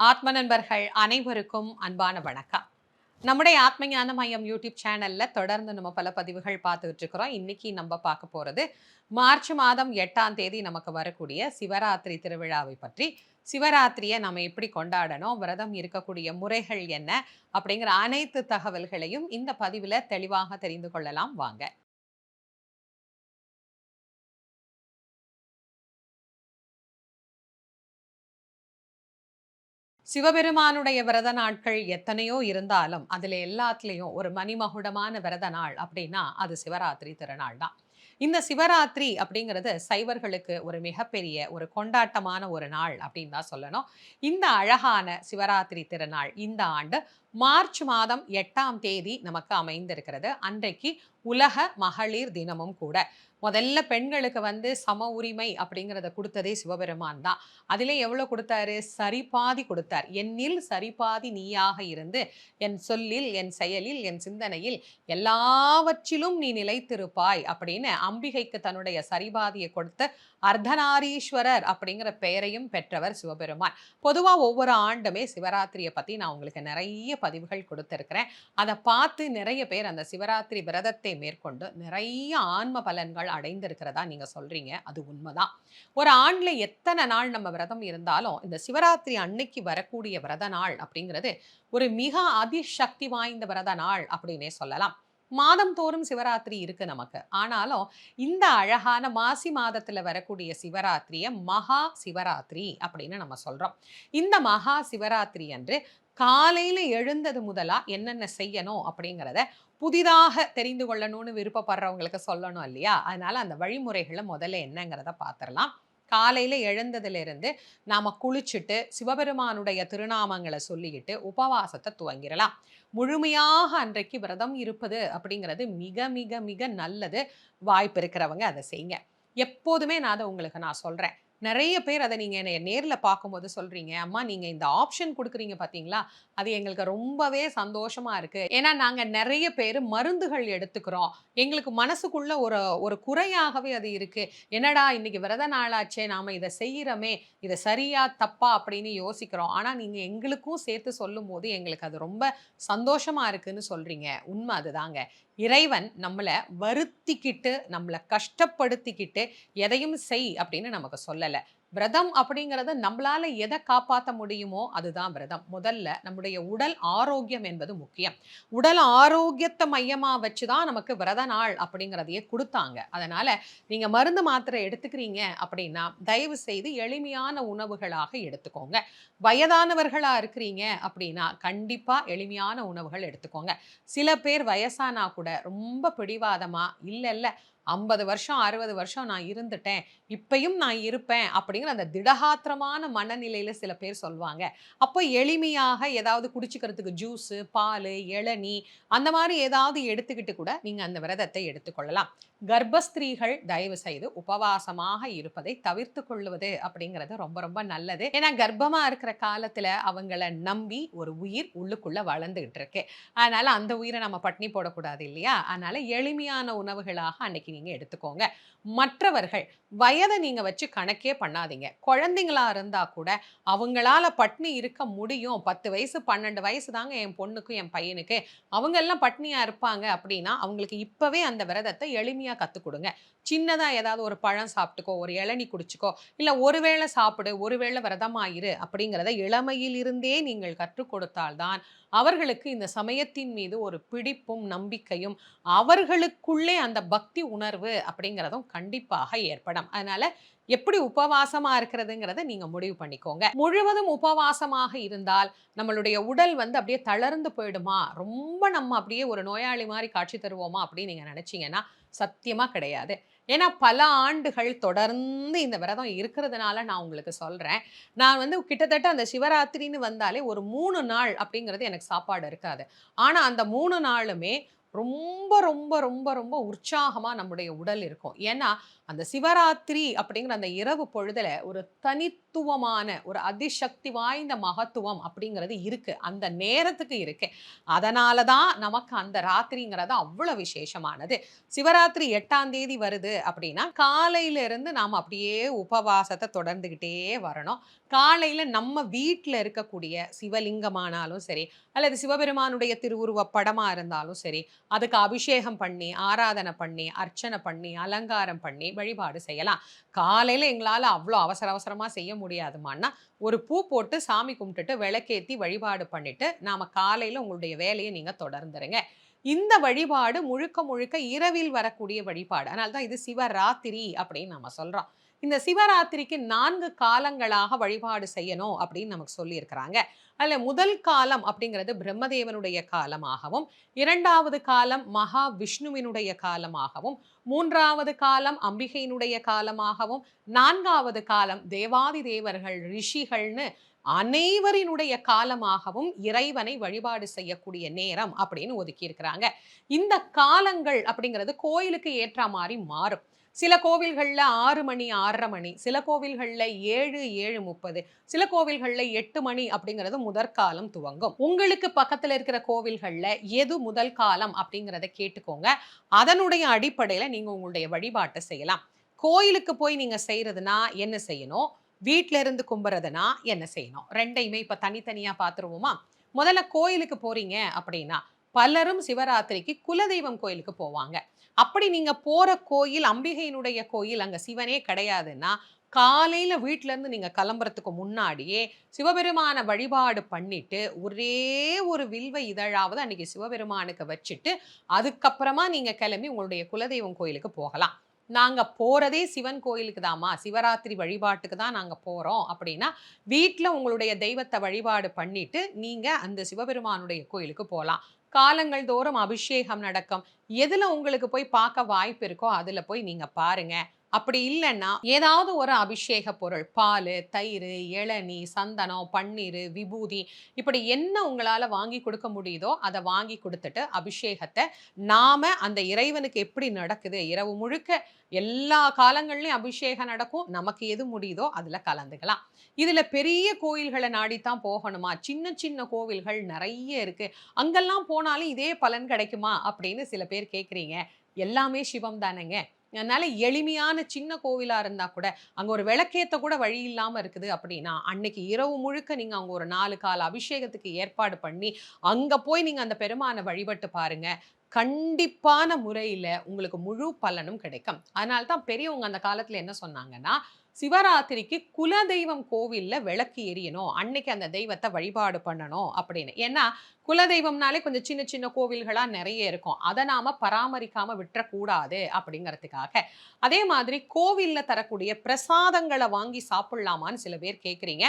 ஆத்ம நண்பர்கள் அனைவருக்கும் அன்பான வணக்கம். நம்முடைய ஆத்ம ஞான மையம் யூடியூப் சேனல்ல தொடர்ந்து நம்ம பல பதிவுகள் பார்த்துக்கிட்டு இருக்கிறோம். இன்னைக்கு நம்ம பார்க்க போறது மார்ச் மாதம் எட்டாம் தேதி நமக்கு வரக்கூடிய சிவராத்திரி திருவிழாவை பற்றி. சிவராத்திரியை நம்ம எப்படி கொண்டாடணும்? விரதம் இருக்கக்கூடிய முறைகள் என்ன? அப்படிங்கிற அனைத்து தகவல்களையும் இந்த பதிவில் தெளிவாக தெரிந்து கொள்ளலாம். வாங்க. சிவபெருமானுடைய விரத நாட்கள் எத்தனையோ இருந்தாலும் அதுல எல்லாத்துலேயும் ஒரு மணிமகுடமான விரத நாள் அப்படின்னா அது சிவராத்திரி திருநாள் தான். இந்த சிவராத்திரி அப்படிங்கிறது சைவர்களுக்கு ஒரு மிகப்பெரிய ஒரு கொண்டாட்டமான ஒரு நாள் அப்படின்னு தான் சொல்லணும். இந்த அழகான சிவராத்திரி திருநாள் இந்த ஆண்டு மார்ச் மாதம் எட்டாம் தேதி நமக்கு அமைந்திருக்கிறது. அன்றைக்கு உலக மகளிர் தினமும் கூட. முதல்ல பெண்களுக்கு வந்து சம உரிமை அப்படிங்கிறத கொடுத்ததே சிவபெருமான் தான். அதிலே எவ்வளோ கொடுத்தாரு? சரிபாதி கொடுத்தார். என்னில் சரிபாதி நீயாக இருந்து என் சொல்லில் என் செயலில் என் சிந்தனையில் எல்லாவற்றிலும் நீ நிலைத்திருப்பாய் அப்படின்னு அம்பிகைக்கு தன்னுடைய சரிபாதியை கொடுத்து அர்த்தநாரீஸ்வரர் அப்படிங்கிற பெயரையும் பெற்றவர் சிவபெருமான். பொதுவாக ஒவ்வொரு ஆண்டுமே சிவராத்திரியை பற்றி நான் உங்களுக்கு நிறைய பதிவுகள் கொடுத்துருக்கிறேன். அதை பார்த்து நிறைய பேர் அந்த சிவராத்திரி விரதத்தை மேற்கொண்டு நிறைய ஆன்ம பலன்கள் அடைந்திருக்கிறதா நீங்கள் சொல்கிறீங்க அது உண்மைதான். ஒரு ஆண்டில் எத்தனை நாள் நம்ம விரதம் இருந்தாலும் இந்த சிவராத்திரி அன்னைக்கு வரக்கூடிய விரத நாள் அப்படிங்கிறது ஒரு மிக அதிசக்தி வாய்ந்த விரத நாள் அப்படின்னே சொல்லலாம். மாதம் தோறும் சிவராத்திரி இருக்கு நமக்கு. ஆனாலும் இந்த அழகான மாசி மாதத்துல வரக்கூடிய சிவராத்திரிய மகா சிவராத்திரி அப்படின்னு நம்ம சொல்றோம். இந்த மகா சிவராத்திரி அன்று காலையில எழுந்தது முதலா என்னென்ன செய்யணும் அப்படிங்கிறத புதிதாக தெரிந்து கொள்ளணும்னு விருப்பப்படுறவங்களுக்கு சொல்லணும் இல்லையா? அதனால அந்த வழிமுறைகளை முதல்ல என்னங்கிறத பார்த்துடலாம் காலையில் எழுந்ததுலேருந்து நாம் குளிச்சுட்டு சிவபெருமானுடைய திருநாமங்களை சொல்லிக்கிட்டு உபவாசத்தை துவங்கிடலாம். முழுமையாக அன்றைக்கு விரதம் இருப்பது அப்படிங்கிறது மிக மிக மிக நல்லது. வாய்ப்பு இருக்கிறவங்க அதை செய்யுங்க. எப்போதுமே நான் அதை உங்களுக்கு நான் சொல்கிறேன் நிறைய பேர் அதை நீங்கள் என்னை நேரில் பார்க்கும்போது சொல்கிறீங்க அம்மா நீங்கள் இந்த ஆப்ஷன் கொடுக்குறீங்க பார்த்தீங்களா? அது எங்களுக்கு ரொம்பவே சந்தோஷமாக இருக்குது ஏன்னா நாங்கள் நிறைய பேர் மருந்துகள் எடுத்துக்கிறோம். எங்களுக்கு மனசுக்குள்ள ஒரு ஒரு குறையாகவே அது இருக்குது என்னடா இன்னைக்கு விரத நாளாச்சே நாம் இதை செய்கிறோமே இதை சரியா தப்பா? அப்படின்னு யோசிக்கிறோம். ஆனால் நீங்கள் எங்களுக்கும் சேர்த்து சொல்லும் போது எங்களுக்கு அது ரொம்ப சந்தோஷமாக இருக்குன்னு சொல்கிறீங்க உண்மை அதுதாங்க. இறைவன் நம்மளை வருத்திக்கிட்டு நம்மளை கஷ்டப்படுத்திக்கிட்டு எதையும் செய் அப்படின்னு நமக்கு சொல்லலை. விரதம் அப்படிங்கிறது நம்மளால எதை காப்பாற்ற முடியுமோ அதுதான் விரதம். முதல்ல நம்முடைய உடல் ஆரோக்கியம் என்பது முக்கியம். உடல் ஆரோக்கியத்தை மையமாக வச்சு தான் நமக்கு விரத நாள் அப்படிங்கிறதையே கொடுத்தாங்க. அதனால நீங்கள் மருந்து மாத்திரை எடுத்துக்கிறீங்க அப்படின்னா தயவு செய்து எளிமையான உணவுகளாக எடுத்துக்கோங்க. வயதானவர்களாக இருக்கிறீங்க அப்படின்னா கண்டிப்பாக எளிமையான உணவுகள் எடுத்துக்கோங்க. சில பேர் வயசானா கூட ரொம்ப பிடிவாதமாக இல்லை இல்லை ஐம்பது வருஷம் அறுபது வருஷம் நான் இருந்துட்டேன் இப்பையும் நான் இருப்பேன் அப்படிங்கிற அந்த திடகாத்திரமான மனநிலையில் சில பேர் சொல்லுவாங்க அப்போ எளிமையாக ஏதாவது குடிச்சுக்கிறதுக்கு ஜூஸு பால் இளநி அந்த மாதிரி ஏதாவது எடுத்துக்கிட்டு கூட நீங்கள் அந்த விரதத்தை எடுத்துக்கொள்ளலாம். கர்ப்பஸ்திரீகள் தயவு செய்து உபவாசமாக இருப்பதை தவிர்த்து கொள்வது அப்படிங்கிறது ரொம்ப ரொம்ப நல்லது. ஏன்னா கர்ப்பமாக இருக்கிற காலத்தில் அவங்கள நம்பி ஒரு உயிர் உள்ளுக்குள்ளே வளர்ந்துகிட்டு இருக்கு. அதனால் அந்த உயிரை நம்ம பட்னி போடக்கூடாது இல்லையா? அதனால் எளிமையான உணவுகளாக அன்னைக்கு நீங்கள் எடுத்துக்கோங்க. மற்றவர்கள் வயதை நீங்க வச்சு கணக்கே பண்ணாதீங்க. குழந்தைங்களா இருந்தா கூட அவங்களால பட்னி இருக்க முடியும். பத்து வயசு பன்னெண்டு வயசு தாங்க என் பொண்ணுக்கும் என் பையனுக்கு. அவங்க எல்லாம் பட்னியா இருப்பாங்க அப்படின்னா அவங்களுக்கு இப்பவே அந்த விரதத்தை எளிமையா கற்றுக் கொடுங்க. சின்னதா ஏதாவது ஒரு பழம் சாப்பிட்டுக்கோ ஒரு இளநி குடிச்சிக்கோ இல்லை ஒருவேளை சாப்பிடு ஒருவேளை விரதமாயிரு அப்படிங்கிறத இளமையிலிருந்தே நீங்கள் கற்றுக் கொடுத்தால்தான் அவர்களுக்கு இந்த சமயத்தின் மீது ஒரு பிடிப்பும் நம்பிக்கையும் அவர்களுக்குள்ளே அந்த பக்தி உணர்வு உணர்வு அப்படிங்கிறதும் கண்டிப்பாக ஏற்படும். அதனால எப்படி உபவாசமா இருக்கிறதுங்கிறத நீங்க முடிவு பண்ணிக்கோங்க. முழுவதும் உபவாசமாக இருந்தால் நம்மளுடைய உடல் வந்து அப்படியே தளர்ந்து போயிடுமா? ரொம்ப நம்ம அப்படியே ஒரு நோயாளி மாதிரி காட்சி தருவோமா அப்படின்னு நீங்க நினைச்சீங்கன்னா சத்தியமா கிடையாது. ஏன்னா பல ஆண்டுகள் தொடர்ந்து இந்த விரதம் இருக்கிறதுனால நான் உங்களுக்கு சொல்கிறேன் நான் வந்து கிட்டத்தட்ட அந்த சிவராத்திரின்னு வந்தாலே ஒரு மூணு நாள் அப்படிங்கிறது எனக்கு சாப்பாடு இருக்காது. ஆனால் அந்த மூணு நாளுமே ரொம்ப ரொம்ப ரொம்ப ரொம்ப உற்சாகமாக நம்முடைய உடல் இருக்கும். ஏன்னா அந்த சிவராத்திரி அப்படிங்கிற அந்த இரவு பொழுதுல ஒரு தனித்துவமான ஒரு அதிசக்தி வாய்ந்த மகத்துவம் அப்படிங்கிறது இருக்கு. அந்த நேரத்துக்கு இருக்கு. அதனால தான் நமக்கு அந்த ராத்திரிங்கிறது அவ்வளோ விசேஷமானது. சிவராத்திரி எட்டாம் தேதி வருது அப்படின்னா காலையில இருந்து நாம் அப்படியே உபவாசத்தை தொடர்ந்துக்கிட்டே வரணும். காலையில நம்ம வீட்டில் இருக்கக்கூடிய சிவலிங்கமானாலும் சரி அல்லது சிவபெருமானுடைய திருவுருவ படமா இருந்தாலும் சரி அதுக்கு அபிஷேகம் பண்ணி ஆராதனை பண்ணி அர்ச்சனை பண்ணி அலங்காரம் பண்ணி வழிபாடு செய்யலாம். காலையில எங்களால அவ்வளோ அவசர அவசரமா செய்ய முடியாதுமான்னா ஒரு பூ போட்டு சாமி கும்பிட்டுட்டு விளக்கேத்தி வழிபாடு பண்ணிட்டு நாம காலையில உங்களுடைய வேலையை நீங்க தொடர்ந்துருங்க. இந்த வழிபாடு முழுக்க முழுக்க இரவில் வரக்கூடிய வழிபாடு. அதனால தான் இது சிவராத்திரி அப்படின்னு நம்ம சொல்றோம். இந்த சிவராத்திரிக்கு நான்கு காலங்களாக வழிபாடு செய்யணும் அப்படின்னு நமக்கு சொல்லியிருக்கிறாங்க. அதில் முதல் காலம் அப்படிங்கிறது பிரம்மதேவனுடைய காலமாகவும் இரண்டாவது காலம் மகா விஷ்ணுவினுடைய காலமாகவும் மூன்றாவது காலம் அம்பிகையினுடைய காலமாகவும் நான்காவது காலம் தேவாதி தேவர்கள் ரிஷிகள்னு அனைவரினுடைய காலமாகவும் இறைவனை வழிபாடு செய்யக்கூடிய நேரம் அப்படின்னு ஒதுக்கியிருக்கிறாங்க. இந்த காலங்கள் அப்படிங்கிறது கோயிலுக்கு ஏற்ற மாதிரி மாறும். சில கோவில்களில் ஆறு மணி ஆறரை மணி சில கோவில்களில் ஏழு ஏழு முப்பது சில கோவில்களில் எட்டு மணி அப்படிங்கிறது முதற்காலம் துவங்கும். உங்களுக்கு பக்கத்தில் இருக்கிற கோவில்களில் எது முதல் காலம் அப்படிங்கிறத கேட்டுக்கோங்க. அதனுடைய அடிப்படையில் நீங்கள் உங்களுடைய வழிபாட்டை செய்யலாம். கோயிலுக்கு போய் நீங்கள் செய்கிறதுனா என்ன செய்யணும்? வீட்டில இருந்து கும்புறதுனா என்ன செய்யணும்? ரெண்டையுமே இப்போ தனித்தனியாக பார்த்துருவோமா முதல்ல கோயிலுக்கு போறீங்க அப்படின்னா பலரும் சிவராத்திரிக்கு குலதெய்வம் கோயிலுக்கு போவாங்க. அப்படி நீங்க போற கோயில் அம்பிகையினுடைய கோயில் அங்க சிவனே கிடையாதுன்னா காலையில வீட்ல இருந்து நீங்க கிளம்புறதுக்கு முன்னாடியே சிவபெருமான வழிபாடு பண்ணிட்டு ஒரே ஒரு வில்வ இதழாவது அன்னைக்கு சிவபெருமானுக்கு வச்சுட்டு அதுக்கப்புறமா நீங்க கிளம்பி உங்களுடைய குலதெய்வம் கோயிலுக்கு போகலாம். நாங்க போறதே சிவன் கோயிலுக்கு தாமா சிவராத்திரி வழிபாட்டுக்கு தான் நாங்க போறோம் அப்படின்னா வீட்டில் உங்களுடைய தெய்வத்தை வழிபாடு பண்ணிட்டு நீங்க அந்த சிவபெருமானுடைய கோயிலுக்கு போகலாம். காலங்கள் தோறும் அபிஷேகம் நடக்கும். எதுல உங்களுக்கு போய் பார்க்க வாய்ப்பு இருக்கோ அதுல போய் நீங்க பாருங்க. அப்படி இல்லைன்னா ஏதாவது ஒரு அபிஷேக பொருள் பால் தயிர் இளநீ சந்தனம் பன்னீர் விபூதி இப்படி என்ன உங்களால் வாங்கி கொடுக்க முடியுதோ அதை வாங்கி கொடுத்துட்டு அபிஷேகத்தை நாம் அந்த இறைவனுக்கு எப்படி நடக்குது? இரவு முழுக்க எல்லா காலங்கள்லையும் அபிஷேகம் நடக்கும். நமக்கு எது முடியுதோ அதில் கலந்துக்கலாம். இதில் பெரிய கோயில்களை நாடித்தான் போகணுமா? சின்ன சின்ன கோவில்கள் நிறைய இருக்குது அங்கெல்லாம் போனாலும் இதே பலன் கிடைக்குமா? அப்படின்னு சில பேர் கேட்குறீங்க எல்லாமே சிவம் தானேங்க. அதனால எளிமையான சின்ன கோவிலா இருந்தா கூட அங்க ஒரு விளக்கேத்த கூட வழி இல்லாம இருக்குது அப்படின்னா அன்னைக்கு இரவு முழுக்க நீங்க அங்கே ஒரு நாலு கால அபிஷேகத்துக்கு ஏற்பாடு பண்ணி அங்க போய் நீங்க அந்த பெருமானை வழிபட்டு பாருங்க. கண்டிப்பான முறையில் உங்களுக்கு முழு பலனும் கிடைக்கும். அதனால தான் பெரியவங்க அந்த காலத்தில் என்ன சொன்னாங்கன்னா சிவராத்திரிக்கு குலதெய்வம் கோவில்ல விளக்கு எரியணும். அன்னைக்கு அந்த தெய்வத்தை வழிபாடு பண்ணணும். அப்படின்னு. ஏன்னா குலதெய்வம்னாலே கொஞ்சம் சின்ன சின்ன கோவில்களாக நிறைய இருக்கும். அதை நாம் பராமரிக்காமல் விட்டுறக்கூடாது அப்படிங்கிறதுக்காக. அதே மாதிரி கோவிலில் தரக்கூடிய பிரசாதங்களை வாங்கி சாப்பிட்லாமான்னு சில பேர் கேட்குறீங்க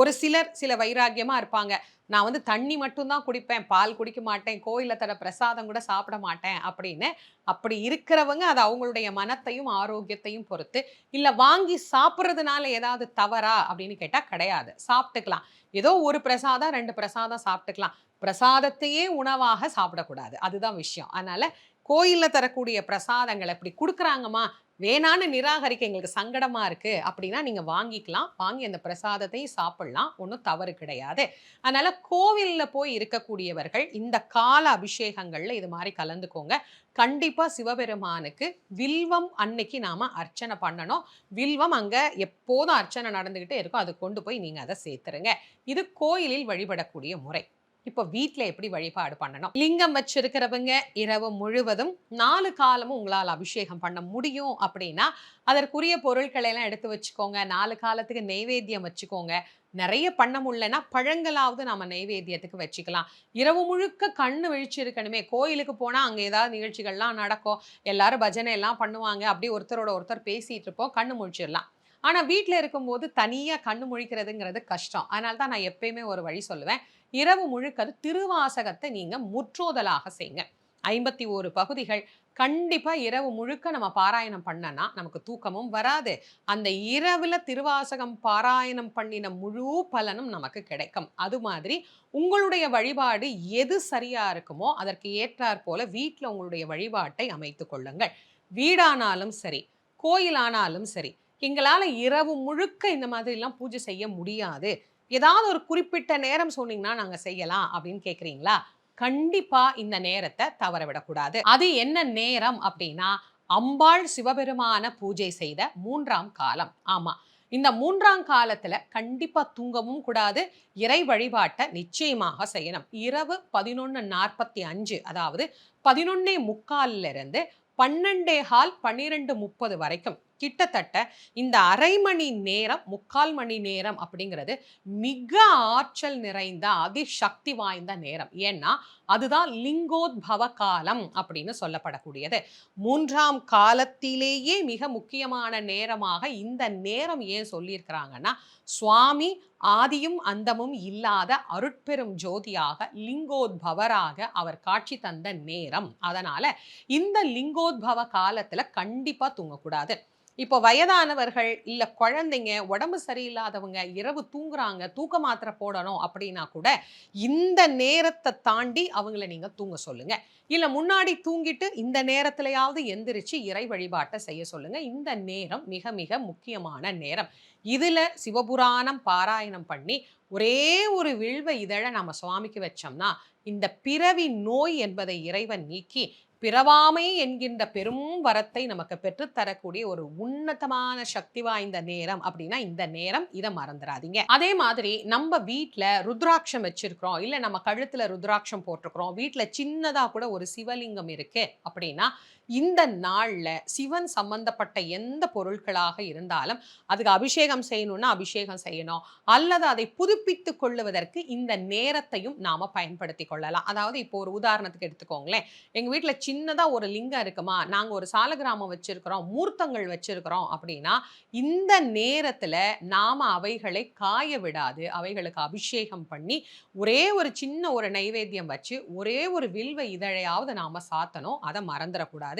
ஒரு சிலர் சில வைராக்கியமாக இருப்பாங்க. நான் வந்து தண்ணி மட்டும்தான் குடிப்பேன் பால் குடிக்க மாட்டேன் கோயிலில் தர பிரசாதம் கூட சாப்பிட மாட்டேன் அப்படின்னு அப்படி இருக்கிறவங்க அது அவங்களுடைய மனத்தையும் ஆரோக்கியத்தையும் பொறுத்து இல்லை வாங்கி சாப்பிட்றதுனால ஏதாவது தவறா அப்படின்னு கேட்டால் கிடையாது. சாப்பிட்டுக்கலாம். ஏதோ ஒரு பிரசாதம் ரெண்டு பிரசாதம் சாப்பிட்டுக்கலாம். பிரசாதத்தையே உணவாக சாப்பிடக்கூடாது. அதுதான் விஷயம். அதனால் கோயிலில் தரக்கூடிய பிரசாதங்களை இப்படி கொடுக்குறாங்கம்மா வேணான்னு நிராகரிக்க எங்களுக்கு சங்கடமாக இருக்குது அப்படின்னா நீங்கள் வாங்கிக்கலாம். வாங்கி அந்த பிரசாதத்தையும் சாப்பிடலாம். ஒன்றும் தவறு கிடையாது. அதனால் கோவிலில் போய் இருக்கக்கூடியவர்கள் இந்த கால அபிஷேகங்களில் இது மாதிரி கலந்துக்கோங்க. கண்டிப்பாக சிவபெருமானுக்கு வில்வம் அன்னைக்கு நாம் அர்ச்சனை பண்ணணும். வில்வம் அங்கே எப்போதும் அர்ச்சனை நடந்துக்கிட்டே இருக்கும். அது கொண்டு போய் நீங்கள் அதை சேர்த்துருங்க. இது கோயிலில் வழிபடக்கூடிய முறை. இப்போ வீட்டில் எப்படி வழிபாடு பண்ணணும்? லிங்கம் வச்சிருக்கிறவங்க இரவு முழுவதும் நாலு காலமும் உங்களால் அபிஷேகம் பண்ண முடியும் அப்படின்னா அதற்குரிய பொருட்களை எல்லாம் எடுத்து வச்சுக்கோங்க. நாலு காலத்துக்கு நெய்வேத்தியம் வச்சுக்கோங்க. நிறைய பண்ண முடியலன்னா பழங்களாவது நம்ம நைவேத்தியத்துக்கு வச்சுக்கலாம். இரவு முழுக்க கண்ணு விழிச்சு இருக்கணுமே கோயிலுக்கு போனால் அங்கே ஏதாவது நிகழ்ச்சிகள்லாம் நடக்கும். எல்லாரும் பஜனை எல்லாம் பண்ணுவாங்க. அப்படியே ஒருத்தரோட ஒருத்தர் பேசிட்டு இருப்போம். கண்ணு முழிச்சிடலாம். ஆனால் வீட்டில் இருக்கும்போது தனியாக கண்ணு முழிக்கிறதுங்கிறது கஷ்டம். அதனால தான் நான் எப்பயுமே ஒரு வழி சொல்லுவேன். இரவு முழுக்க திருவாசகத்தை நீங்க முற்றோதலாக செய்யுங்க. ஐம்பத்தி ஓரு பகுதிகள் கண்டிப்பாக இரவு முழுக்க நம்ம பாராயணம் பண்ணனா நமக்கு தூக்கமும் வராது. அந்த இரவில் திருவாசகம் பாராயணம் பண்ணின முழு பலனும் நமக்கு கிடைக்கும். அது மாதிரி உங்களுடைய வழிபாடு எது சரியாக இருக்குமோ அதற்கு ஏற்றாற் போல வீட்டில் உங்களுடைய வழிபாட்டை அமைத்து கொள்ளுங்கள். வீடானாலும் சரி கோயிலானாலும் சரி எங்களால் இரவு முழுக்க இந்த மாதிரிலாம் பூஜை செய்ய முடியாது. ஏதாவது ஒரு குறிப்பிட்ட நேரம் சொன்னீங்கன்னா நாங்க செய்யலாம் அப்படின்னு கேக்குறீங்களா? கண்டிப்பா இந்த நேரத்தை தவற விடக்கூடாது. அது என்ன நேரம் அப்படின்னா அம்பாள் சிவபெருமான பூஜை செய்த மூன்றாம் காலம். ஆமா இந்த மூன்றாம் காலத்துல கண்டிப்பா தூங்கவும் கூடாது இறை வழிபாட்டை நிச்சயமாக செய்யணும். இரவு பதினொன்னு நாற்பத்தி அஞ்சு அதாவது பதினொன்னே முக்கால்ல இருந்து பன்னெண்டே ஹால் பன்னிரெண்டு முப்பது வரைக்கும் கிட்டத்தட்ட இந்த அரை மணி நேரம் முக்கால் மணி நேரம் அப்படிங்கிறது மிக ஆற்றல் நிறைந்த அதிசக்தி வாய்ந்த நேரம். ஏன்னா அதுதான் லிங்கோத்பவ காலம் அப்படின்னு சொல்லப்படக்கூடியது. மூன்றாம் காலத்திலேயே மிக முக்கியமான நேரமாக இந்த நேரம் ஏன் சொல்லியிருக்கிறாங்கன்னா சுவாமி ஆதியும் அந்தமும் இல்லாத அருட்பெரும் ஜோதியாக லிங்கோத்பவராக அவர் காட்சி தந்த நேரம். அதனால இந்த லிங்கோத்பவ காலத்துல கண்டிப்பா தூங்கக்கூடாது. இப்போ வயதானவர்கள் இல்லை குழந்தைங்க உடம்பு சரியில்லாதவங்க இரவு தூங்குறாங்க தூக்க மாத்திரை போடணும் அப்படின்னா கூட இந்த நேரத்தை தாண்டி அவங்கள நீங்கள் தூங்க சொல்லுங்கள் இல்லை முன்னாடி தூங்கிட்டு இந்த நேரத்திலையாவது எந்திரிச்சு இறை வழிபாட்டை செய்ய சொல்லுங்கள் இந்த நேரம் மிக மிக முக்கியமான நேரம். இதில் சிவபுராணம் பாராயணம் பண்ணி ஒரே ஒரு வில்வ இதழை நம்ம சுவாமிக்கு வச்சோம்னா இந்த பிறவி நோய் என்பதை இறைவன் நீக்கி பிறவாமை என்கின்ற பெரும் வரத்தை நமக்கு பெற்றுத்தரக்கூடிய ஒரு உன்னதமான சக்தி வாய்ந்த நேரம் அப்படின்னா இந்த நேரம். இதை மறந்துடாதீங்க அதே மாதிரி நம்ம வீட்டில் ருத்ராட்சம் வச்சிருக்கிறோம். இல்லை நம்ம கழுத்தில் ருத்ராட்சம் போட்டிருக்கிறோம். வீட்டில் சின்னதாக கூட ஒரு சிவலிங்கம் இருக்கு அப்படின்னா இந்த நாளில் சிவன் சம்பந்தப்பட்ட எந்த பொருட்களாக இருந்தாலும் அதுக்கு அபிஷேகம் செய்யணும்னா அபிஷேகம் செய்யணும். அல்லது அதை புதுப்பித்து கொள்ளுவதற்கு இந்த நேரத்தையும் நாம் பயன்படுத்தி கொள்ளலாம். அதாவது இப்போ ஒரு உதாரணத்துக்கு எடுத்துக்கோங்களேன். எங்கள் வீட்டில் சின்னதாக ஒரு லிங்கம் இருக்குமா? நாங்கள் ஒரு சாலகிராமம் வச்சுருக்கிறோம் மூர்த்தங்கள் வச்சுருக்கிறோம் அப்படின்னா இந்த நேரத்தில் நாம் அவைகளை காய விடாது. அவைகளுக்கு அபிஷேகம் பண்ணி ஒரே ஒரு சின்ன ஒரு நைவேத்தியம் வச்சு ஒரே ஒரு வில்வ இதழையாவது நாம் சாத்தணும். அதை மறந்துடக்கூடாது.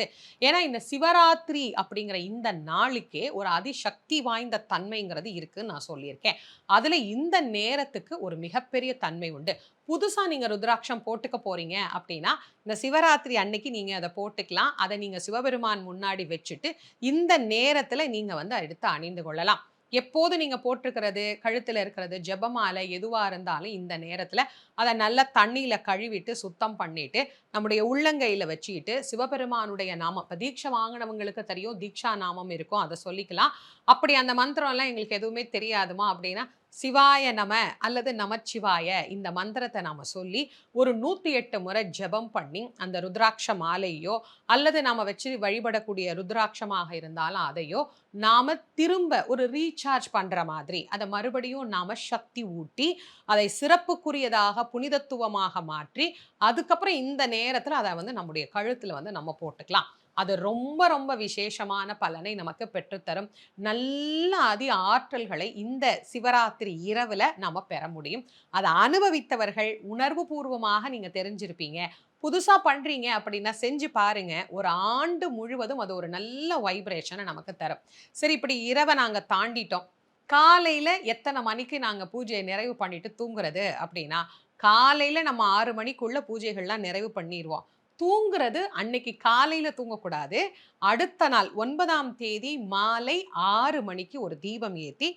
ஏன்னா இந்த சிவராத்திரி அப்படிங்கிற இந்த நாளுக்கே ஒரு அதிசக்தி வாய்ந்த தன்மைங்கிறது இருக்குன்னு நான் சொல்லியிருக்கேன். அதுல இந்த நேரத்துக்கு ஒரு மிகப்பெரிய தன்மை உண்டு. புதுசா நீங்கள் ருத்ராட்சம் போட்டுக்க போறீங்க அப்படின்னா இந்த சிவராத்திரி அன்னைக்கு நீங்கள் அதை போட்டுக்கலாம். அதை நீங்கள் சிவபெருமான் முன்னாடி வச்சுட்டு இந்த நேரத்தில் நீங்கள் வந்து எடுத்து அணிந்து கொள்ளலாம். எப்போது நீங்கள் போட்டிருக்கிறது கழுத்தில் இருக்கிறது ஜெபமாலை எதுவாக இருந்தாலும் இந்த நேரத்தில் அதை நல்லா தண்ணியில் கழுவிட்டு சுத்தம் பண்ணிட்டு நம்முடைய உள்ளங்கையில் வச்சுக்கிட்டு சிவபெருமானுடைய நாமம் இப்போ தீட்சை வாங்கினவங்களுக்கு தெரியும் தீக்ஷா நாமம் இருக்கும் அதை சொல்லிக்கலாம். அப்படி அந்த மந்திரம்லாம் எங்களுக்கு எதுவுமே தெரியாதுமா அப்படின்னா சிவாய நம அல்லது நமச்சிவாய இந்த மந்திரத்தை நாம சொல்லி ஒரு நூற்றி எட்டு முறை ஜெபம் பண்ணி அந்த ருத்ராட்ச மாலையோ அல்லது நாம வச்சு வழிபடக்கூடிய ருத்ராட்சமாக இருந்தாலும் அதையோ நாம திரும்ப ஒரு ரீசார்ஜ் பண்ணுற மாதிரி அதை மறுபடியும் நாம சக்தி ஊட்டி அதை சிறப்புக்குரியதாக புனிதத்துவமாக மாற்றி அதுக்கப்புறம் இந்த நேரத்தில் அதை வந்து நம்முடைய கழுத்தில் வந்து நம்ம போட்டுக்கலாம். அது ரொம்ப ரொம்ப விசேஷமான பலனை நமக்கு பெற்றுத்தரும். நல்ல அதி ஆற்றல்களை இந்த சிவராத்திரி இரவில் நம்ம பெற முடியும். அதை அனுபவித்தவர்கள் உணர்வு பூர்வமாக நீங்கள் தெரிஞ்சிருப்பீங்க. புதுசாக பண்ணுறீங்க அப்படின்னா செஞ்சு பாருங்க. ஒரு ஆண்டு முழுவதும் அது ஒரு நல்ல வைப்ரேஷனை நமக்கு தரும். சரி இப்படி இரவை நாங்கள் தாண்டிட்டோம். காலையில் எத்தனை மணிக்கு நாங்கள் பூஜையை நிறைவு பண்ணிட்டு தூங்குறது அப்படின்னா காலையில் நம்ம ஆறு மணிக்குள்ளே பூஜைகள்லாம் நிறைவு பண்ணிடுவோம் தூங்குறது அன்னைக்கு காலையில் தூங்கக்கூடாது. அடுத்த நாள் ஒன்பதாம் தேதி மாலை ஆறு மணிக்கு ஒரு தீபம் ஏற்றி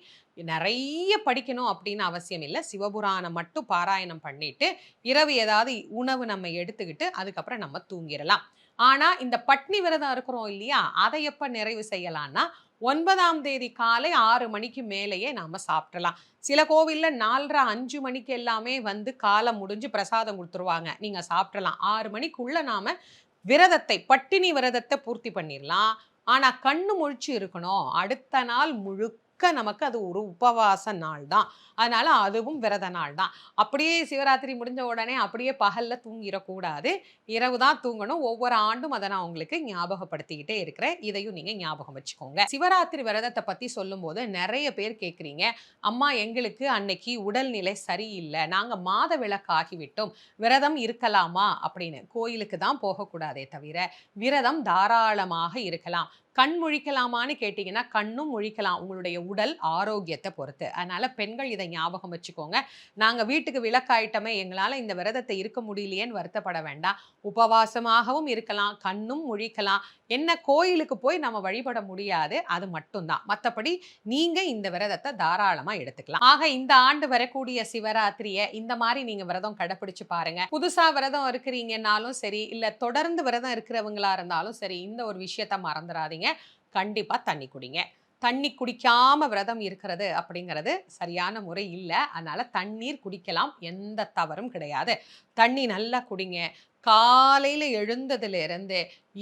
நிறைய படிக்கணும் அப்படின்னு அவசியம் இல்லை. சிவபுராணம் மட்டும் பாராயணம் பண்ணிட்டு இரவு ஏதாவது உணவு நம்ம எடுத்துக்கிட்டு அதுக்கப்புறம் நம்ம தூங்கிடலாம். ஆனால் இந்த பட்னி விரதம் இருக்கிறோம் இல்லையா? அதை எப்போ நிறைவு செய்யலான்னா ஒன்பதாம் தேதி காலை ஆறு மணிக்கு மேலேயே நாம் சாப்பிடலாம். சில கோவில்ல நாலரை அஞ்சு மணிக்கு எல்லாமே வந்து காலம் முடிஞ்சு பிரசாதம் கொடுத்துருவாங்க. நீங்கள் சாப்பிடலாம். ஆறு மணிக்குள்ளே நாம் விரதத்தை பட்டினி விரதத்தை பூர்த்தி பண்ணிடலாம் ஆனால் கண்ணு முழிச்சு இருக்கணும். அடுத்த நாள் முழுக்க நமக்கு அது ஒரு உபவாச நாள் தான் அதனால அதுவும் விரத நாள் தான் அப்படியே சிவராத்திரி முடிஞ்ச உடனே அப்படியே பகல்ல தூங்கிடக்கூடாது. இரவு தான் தூங்கணும். ஒவ்வொரு ஆண்டும் அதை நான் உங்களுக்கு ஞாபகப்படுத்திக்கிட்டே இருக்கிறேன். இதையும் நீங்க ஞாபகம் வச்சுக்கோங்க. சிவராத்திரி விரதத்தை பத்தி சொல்லும்போது நிறைய பேர் கேட்குறீங்க அம்மா எங்களுக்கு அன்னைக்கு உடல்நிலை சரியில்லை. நாங்க மாத விளக்கு ஆகிவிட்டோம். விரதம் இருக்கலாமா? அப்படின்னு. கோயிலுக்கு தான் போகக்கூடாதே தவிர விரதம் தாராளமாக இருக்கலாம். கண் முழிக்கலாமான்னு கேட்டிங்கன்னா கண்ணும் முழிக்கலாம் உங்களுடைய உடல் ஆரோக்கியத்தை பொறுத்து. அதனால் பெண்கள் இதை ஞாபகம் வச்சுக்கோங்க. நாங்கள் வீட்டுக்கு விளக்காயிட்டமே எங்களால் இந்த விரதத்தை இருக்க முடியலையேன்னு வருத்தப்பட வேண்டாம். உபவாசமாகவும் இருக்கலாம் கண்ணும் முழிக்கலாம். என்ன கோயிலுக்கு போய் நம்ம வழிபட முடியாது அது மட்டும்தான். மற்றபடி நீங்கள் இந்த விரதத்தை தாராளமாக எடுத்துக்கலாம். ஆக இந்த ஆண்டு வரக்கூடிய சிவராத்திரியை இந்த மாதிரி நீங்கள் விரதம் கடைப்பிடிச்சு பாருங்க. புதுசாக விரதம் இருக்கிறீங்கன்னாலும் சரி இல்லை தொடர்ந்து விரதம் இருக்கிறவங்களா இருந்தாலும் சரி இந்த ஒரு விஷயத்த மறந்துடாதீங்க. கண்டிப்பா தண்ணி குடிங்க. தண்ணி குடிக்காம விரதம் இருக்கிறது அப்படிங்கிறது சரியான முறை இல்லை. அதனால தண்ணீர் குடிக்கலாம். எந்த தவறும் கிடையாது. தண்ணி நல்லா குடிங்க. காலையில எழுந்ததுல இருந்து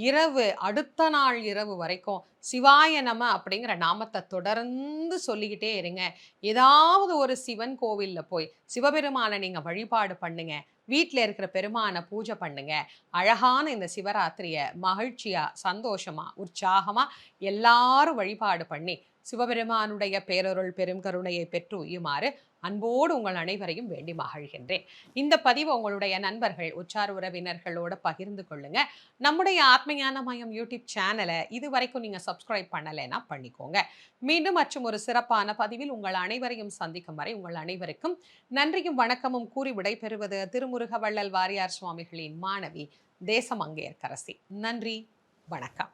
இரவு அடுத்த நாள் இரவு வரைக்கும் சிவாய நம அப்படிங்கிற நாமத்தை தொடர்ந்து சொல்லிக்கிட்டே இருங்க. ஏதாவது ஒரு சிவன் கோவில்ல போய் சிவபெருமானை நீங்கள் வழிபாடு பண்ணுங்க. வீட்டில் இருக்கிற பெருமானை பூஜை பண்ணுங்க. அழகான இந்த சிவராத்திரியை மகிழ்ச்சியாக சந்தோஷமாக உற்சாகமாக எல்லாரும் வழிபாடு பண்ணி சிவபெருமானுடைய பேரருள் பெரும் கருணையை பெற்று உயுமாறு அன்போடு உங்கள் அனைவரையும் வேண்டி மகிழ்கின்றேன். இந்த பதிவு உங்களுடைய நண்பர்கள் உச்சார் உறவினர்களோட பகிர்ந்து கொள்ளுங்க. நம்முடைய ஆத்மஞான மயம் யூடியூப் சேனலை இது வரைக்கும் நீங்க சப்ஸ்கிரைப் பண்ணலைன்னா பண்ணிக்கோங்க. மீண்டும் மற்றும் ஒரு சிறப்பான பதிவில் உங்கள் அனைவரையும் சந்திக்கும் வரை உங்கள் அனைவருக்கும் நன்றியும் வணக்கமும் கூறி விடைபெறுவது திருமுருக வள்ளல் வாரியார் சுவாமிகளின் மாணவி தேசமங்கையர்கரசி. நன்றி வணக்கம்.